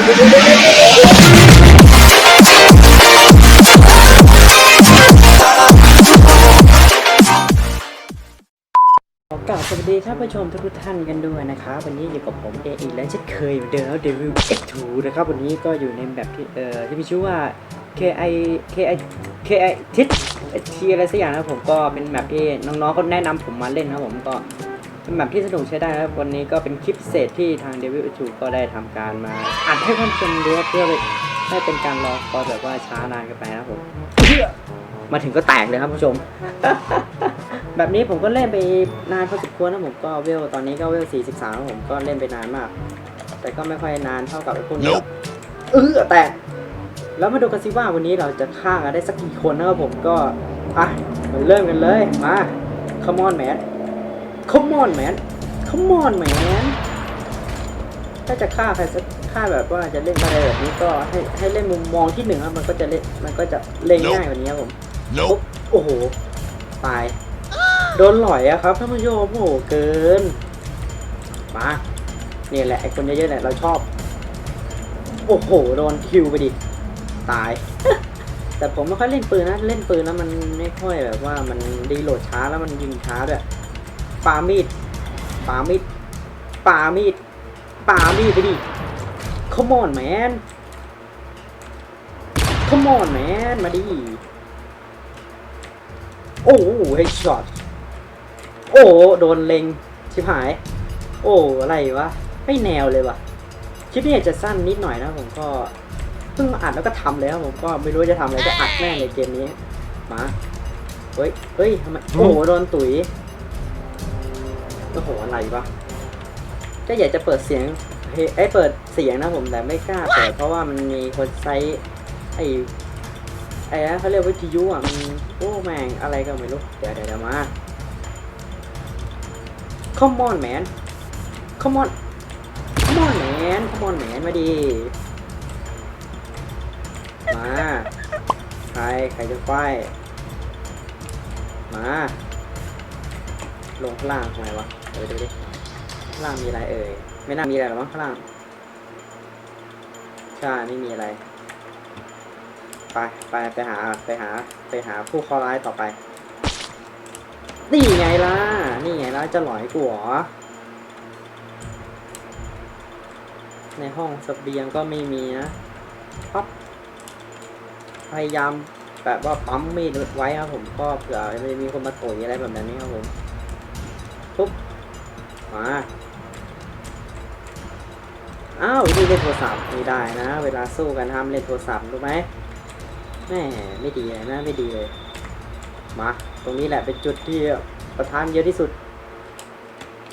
กล่าวสวัสดีท่านผู้ชมทุกท่านกันด้วยนะครับวันนี้อยู่กับผมเออีกแล้วเช่นเคยเหมือนเดิมแล้วเดวิล X2 นะครับวันนี้ก็อยู่ในแบบที่เอ่อที่มีชื่อว่า KI KI KI ทิศทีอะไรสักอย่างนะผมก็เป็นแบบที่น้องๆเขาแนะนำผมมาเล่นนะครับผมก็ เป็นแบบที่สนุกใช้ได้นะครับวันนี้ก็เป็นคลิปพิเศษที่ทาง Devil X2 ก็ได้ทำการมาอัดให้ท่านผู้ชมดูเพื่อไม่ให้เป็นการรอคอยแบบว่าช้านานเกันไปนะครับผมมาถึงก็แตกเลยครับผู้ชม แบบนี้ผมก็เล่นไปนานพอสมควรนะผมก็เวลตอนนี้ก็เวล 43แล้วผมก็เล่นไปนานมาก แต่ก็ไม่ค่อยนานเท่ากับไอ้พวกนี้หรอกเออแตกแล้วมาดูกันสิว่าวันนี้เราจะฆ่ากันได้สักกี่คนนะครับผมก็อะมาเริ่มกันเลยมา come on man come on man come on man ถ้าจะฆ่าใครสักฆ่าแบบว่าจะเล่นอะไรแบบนี้ก็ให้ให้เล่นมุมมองที่หนึ่งครับมันก็จะเล่นมันก็จะเล่นง่ายกว่านี้ครับผมปุ๊บ Nope. โอ้โหตายโดนหลอยอะครับท่านผู้ชมโอ้โหเกินมาเนี่ยแหละไอคนเยอะๆแหละเราชอบโอ้โหโดนคิวไปดิตาย แต่ผมไม่ค่อยเล่นปืนนะเล่นปืนแล้วมันไม่ค่อยแบบว่ามันดีโหลดช้าแล้วมันยิงช้าด้วย ปามีดปามีดปามีดปามีดไปดิ come on man come on man มาดิ โอ้โหเฮดช็อตโอ้โดนเล็ง ชิบหาย โอ้อะไรวะ ไม่แนวเลยวะคลิปนี้อาจจะสั้นนิดหน่อยนะผมก็เพิ่งอัดแล้วก็ทำเลยครับผมก็ไม่รู้จะทำอะไรก็อัดแม่งในเกมนี้ มา เฮ้ย เฮ้ยทำไม โอ้โห โดนตุ๋ย โอ้โหอะไรวะก็อยากจะเปิดเสียงเฮ้ยไอ้ยเปิดเสียงนะผมแต่ไม่กล้าเปิดเพราะว่ามันมีคนใช้ไอ้ไอ้นะเขาเรียกวิทยุอะมันโอ้แม่งอะไรก็ไม่รู้เดี๋ยวเดี๋ยวเดี๋ยวมา come on man come on come on man come on man มาดีมาใครใครจะไฟมา ลงข้างล่างทำไมวะ เดี๋ยวดูดิข้างล่างมีอะไรเอ่ยไม่น่ามีอะไรหรอกมั้งข้างล่างใช่ไม่มีอะไร ไปไปไปหาไปหาไปหาผู้คราะห์ร้ายต่อไป นี่ไงล่ะ นี่ไงล่ะจะหลอยกูเหรอในห้องเบียงก็ไม่มีนะปั๊บพยายามแบบว่าปั๊มมีดไว้ครับผมก็เผื่อจะมีคนมาโถยอะไรแบบนั้นนี่ครับผมปุ๊บ มาอ้าวนี่เล่นโทรศัพท์ไม่ได้นะ เวลาสู้กันห้ามเล่นโทรศัพท์รู้ไหมแม่ไม่ดีเลยนะไม่ดีเลยมาตรงนี้แหละเป็นจุดที่ประทานเยอะที่สุด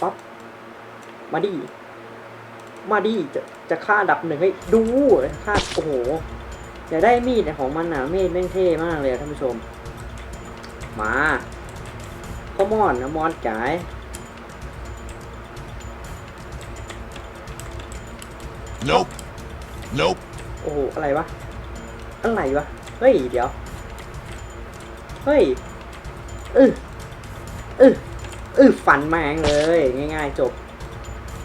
ป๊อปมาดิมาดิจะจะฆ่าดับหนึ่งให้ดูฆ่าโอ้โหอยากได้มีดของมันอะมีดแม่งเท่มากเลยท่านผู้ชม มาขมอนนะมอนจ่าย Nope. Nope. โอ้โห อะไรวะ อะไรวะ เฮ้ย เดี๋ยว เฮ้ยเออเออเออฝันแมงเลย ง่ายๆ จบ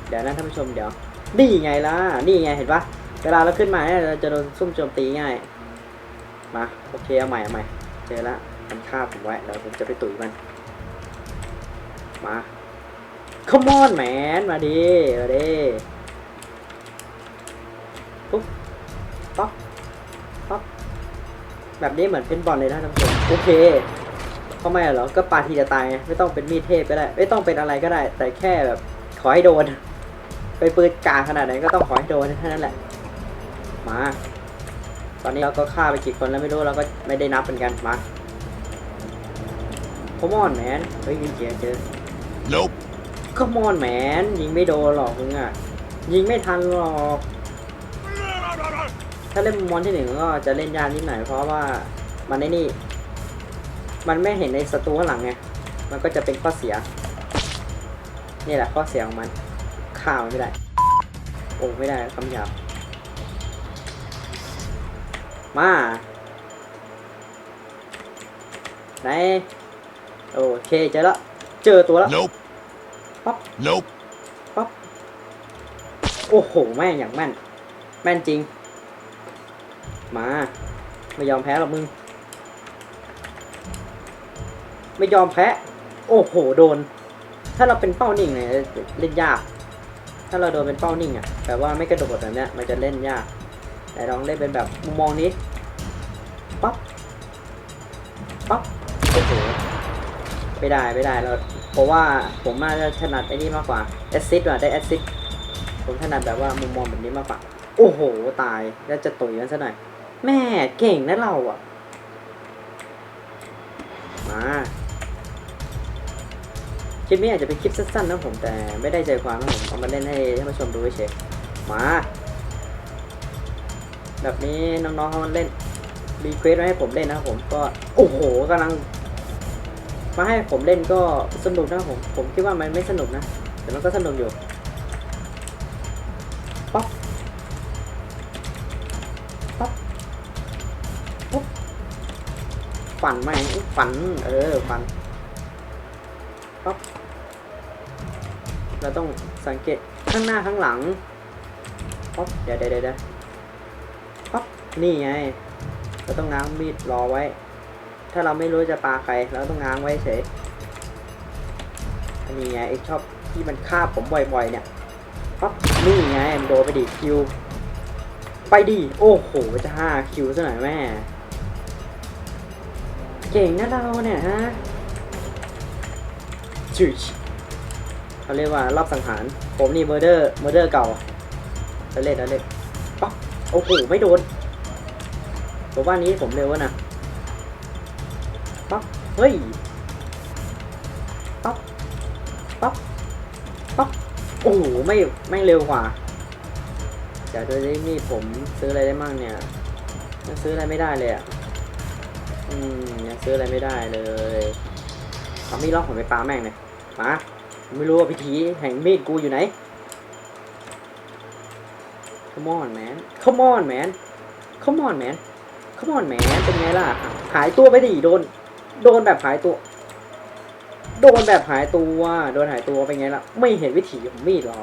เดี๋ยวนะท่านผู้ชมเดี๋ยว นี่ไงล่ะ นี่ไงเห็นปะเวลาเราขึ้นมาเนี่ยเราจะโดนซุ่มโจมตีง่าย มา โอเค เอาใหม่เอาใหม่เจอละมันฆ่าผมไว้เดี๋ยวผมจะไปตุ๋ยมัน มา come on man มาดิ มาดิ แบบนี้เหมือนเป็นบอลเลยนะท่านผู้ชมโอเคทำไมอะเหรอ ก็ปาทีจะตายไงไม่ต้องเป็นมีดเทพก็ได้ ไม่ต้องเป็นอะไรก็ได้ แต่แค่แบบขอให้โดน ไปปืนกลางขนาดไหนก็ต้องขอให้โดนแค่นั้นแหละ มา ตอนนี้เราก็ฆ่าไปกี่คนแล้วไม่รู้เราก็ไม่ได้นับเป็นกัน มาขมอนแมนเฮ้ยเจอเจอ Nope. ขมอนแมนยิงไม่โดนหรอกมึงอะ ยิงไม่ทันหรอก ถ้าเล่นมอนที่หนึ่งก็จะเล่นยากนิดหน่อยเพราะว่ามันในนี่ มันไม่เห็นในศัตรูข้างหลังไง มันก็จะเป็นข้อเสีย นี่แหละข้อเสียของมันฆ่ามันไม่ได้ โอ้ไม่ได้คำหยาบมาไหนโอเคเจอแล้วเจอตัวแล้ว Nope. Pop. Nope. โอ้โหแม่งอย่างแม่น แม่นจริง มา ไม่ยอมแพ้หรอกมึง ไม่ยอมแพ้ โอ้โห โดน ถ้าเราเป็นเป้านิ่งเนี่ยเล่นยาก ถ้าเราโดนเป็นเป้านิ่งอะแบบว่าไม่กระโดดแบบเนี้ยมันจะเล่นยาก แต่ลองเล่นเป็นแบบมุมมองนี้ ปั๊บ ปั๊บ โอ้โห ไม่ได้ไม่ได้เราเพราะว่าผมมาจะถนัดไอ้นี่มากกว่าแอซซิดว่ะได้แอซซิดผมถนัดแบบว่ามุมมองแบบนี้มากกว่า โอ้โห ตาย แล้วจะตุยกันซะหน่อย แม่เก่งนะเราอะ มาคลิปนี้อาจจะเป็นคลิปสั้นๆนะผมแต่ไม่ได้ใจความนะผมเอามาเล่นให้ท่านผู้ชมดูเฉยมา แบบนี้น้องๆเขาเล่นรีเควสมาให้ผมเล่นนะผมก็โอ้โหกำลัง มาให้ผมเล่นก็สนุกนะผมผมคิดว่ามันไม่สนุกนะแต่มันก็สนุกอยู่ ฝันไหมฝัน เออฝันป๊อปเราต้องสังเกตข้างหน้าข้างหลังป๊อปเดี๋ยวเดี๋ยวเดี๋ยวป๊อปนี่ไง เราต้องง้างมีดรอไว้ ถ้าเราไม่รู้จะปาใครเราต้องง้างไว้เฉยอันนี้ไงไอชอบที่มันฆ่าผมบ่อยๆเนี่ยปั๊บนี่ไงมันโดนไปดิคิว ไปดิโอ้โหจะห้าคิวซะหน่อยแม่ เก่งนะเราเนี่ยฮะจุยเขาเรียกว่ารอบสังหาร ผมนี่เมอร์เดอร์เมอร์เดอร์เก่าล้วเล่นแล้วเล่นปั๊บโอ้โหไม่โดนผมว่านี้ผมเร็วนะปั๊บเฮ้ยปั๊บปั๊บปั๊บโอ้โหไม่ไม่เร็วกว่าเดี๋ยวดูดินี่ผมซื้ออะไรได้มั่งเนี่ยซื้ออะไรไม่ได้เลยอะ อืมยังซื้ออะไรไม่ได้เลยเอามีดล็อกผมไปปาแม่งเลยมาไม่รู้ว่าพิธีแห่งมีดกูอยู่ไหน Come on man Come on man Come on man Come on man เป็นไงล่ะ หายตัวไปดิโดน โดนแบบหายตัว โดนแบบหายตัว โดนหายตัวเป็นไงล่ะ ไม่เห็นวิถีของมีดหรอ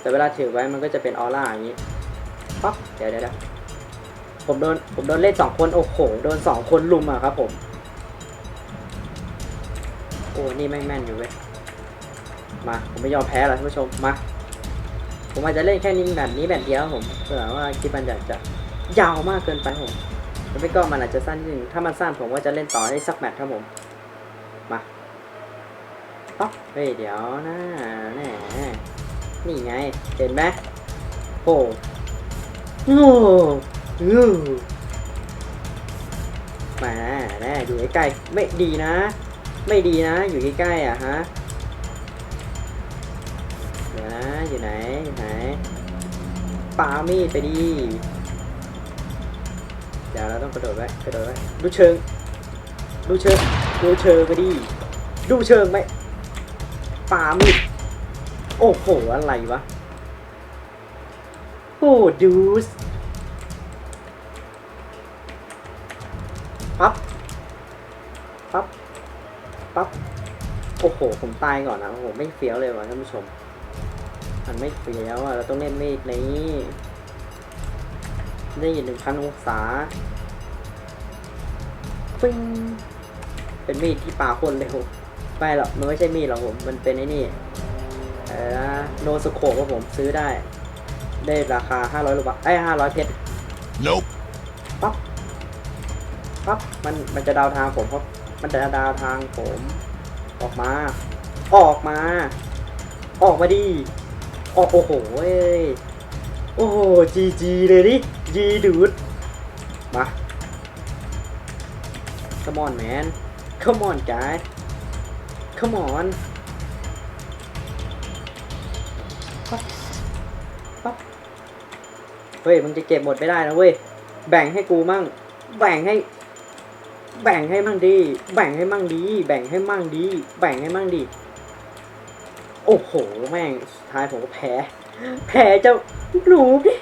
แต่เวลาถือไว้มันก็จะเป็นออร่าอย่างนี้ปั๊บเดี๋ยวเดี๋ยวเดี๋ยว ผมโดนผมโดนเล่นสองคนโอ้โหโดนสองคนลุมอะครับผม โอ้นี่แม่งแม่นอยู่เว้ยมาผมไม่ยอมแพ้แล้วท่านผู้ชมมาผมอาจจะเล่นแค่นี้แบบนี้แบบเดียวผมเผื่อว่าคลิปมันอยากจะยาวมากเกินไปผมแล้วไม่ก็มันอาจจะสั้นนิดนึงถ้ามันสั้นผมก็จะเล่นต่อได้สักแมตช์ครับผมมาป๊อกเฮ้ยเดี๋ยวนะแน่นี่ไงเห็นไหมโอ้โห อ้ยูมาแน่อยู่ใกล้ๆไม่ดีนะ ไม่ดีนะ อยู่ใกล้ๆอะฮะเดี๋ยวนะอยู่ไหนอยู่ไหนปามีดไปดีเดี๋ยวเราต้องกระโดดไว้กระโดดไว้ดูเชิง ดูเชิง ดูเชิงไปดิดูเชิงไหมปามีดโอ้โห อะไรวะ โอ้ดูสปั๊บ ปั๊บ ปั๊บ โอ้โห ผมตายก่อนนะโอ้โห ไม่เฟี้ยวเลยว่ะท่านผู้ชม มันไม่เฟี้ยวอะ เราต้องเล่นมีดนี้ได้ยินหนึ่งพันองศาปิ้งเป็นมีดที่ปาคนเร็วไม่หรอก มันไม่ใช่มีดหรอกผม มันเป็นไอ้นี่ เออโนสโคปว่าผมซื้อได้ ได้ราคา500รูบาทไอ้ห้าร้อยเพชร Nope. ปั๊บ ปั๊บ มัน มันจะดาวทางผมครับ มันจะดาวทางผม ออกมา ออกมา ออกมาดีออกโอ้โหเว้ยโอ้โหจีจีเลยดิจีดูดมา come on man come on guy come on ปั๊บปั๊บเฮ้ยมึงจะเก็บหมดไม่ได้นะเว้ย แบ่งให้กูมั่ง แบ่งให้ แบ่งให้มั่งดี แบ่งให้มั่งดี แบ่งให้มั่งดี แบ่งให้มั่งดี โอ้โห แม่งสุดท้ายผมก็แพ้ แพ้เจ้าหนูพี่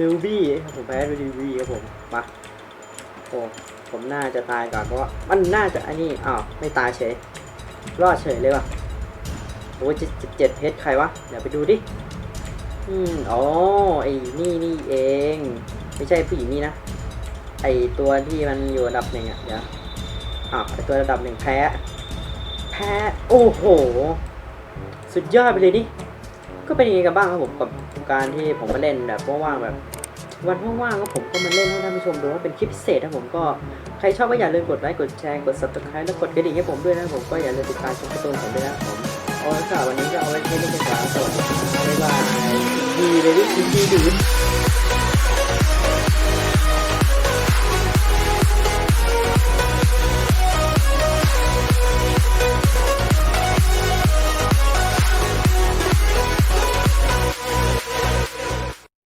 นูบี้ครับผมแพ้ดูบี้ครับผมมาโอ้ผมน่าจะตายก่อนเพราะว่ามันน่าจะอันนี้อ้าวไม่ตายเฉย รอดเฉยเลยว่ะโอ้ยเจ็ดเจ็ดเพชรใครวะ เดี๋ยวไปดูดิ อืมอ๋อไอ้นี่นี่เอง ไม่ใช่ผู้หญิงนี่นะ ไอตัวที่มันอยู่ระดับหนึ่งอะเดี๋ยวอะไอตัวระดับหนึ่งแพ้ แพ้ โอ้โห สุดยอดไปเลยนี่ก็เป็นยังไงกันบ้างครับผมกับการที่ผมมาเล่นแบบว่างๆแบบ วันว่างๆก็ผมก็มาเล่นให้ท่านผู้ชมดูว่าเป็นคลิปพิเศษนะผมก็ใครชอบก็อย่าลืมกดไลค์กดแชร์กด subscribe แล้วกดกระดิ่งให้ผมด้วยนะผมก็อย่าลืมติดตามชมการ์ตูนผมด้วยนะผมเอาละค่ะวันนี้ก็เอาไว้แค่นี้ก่อนสวัสดีบ๊ายบายดีเลยที่ดีดู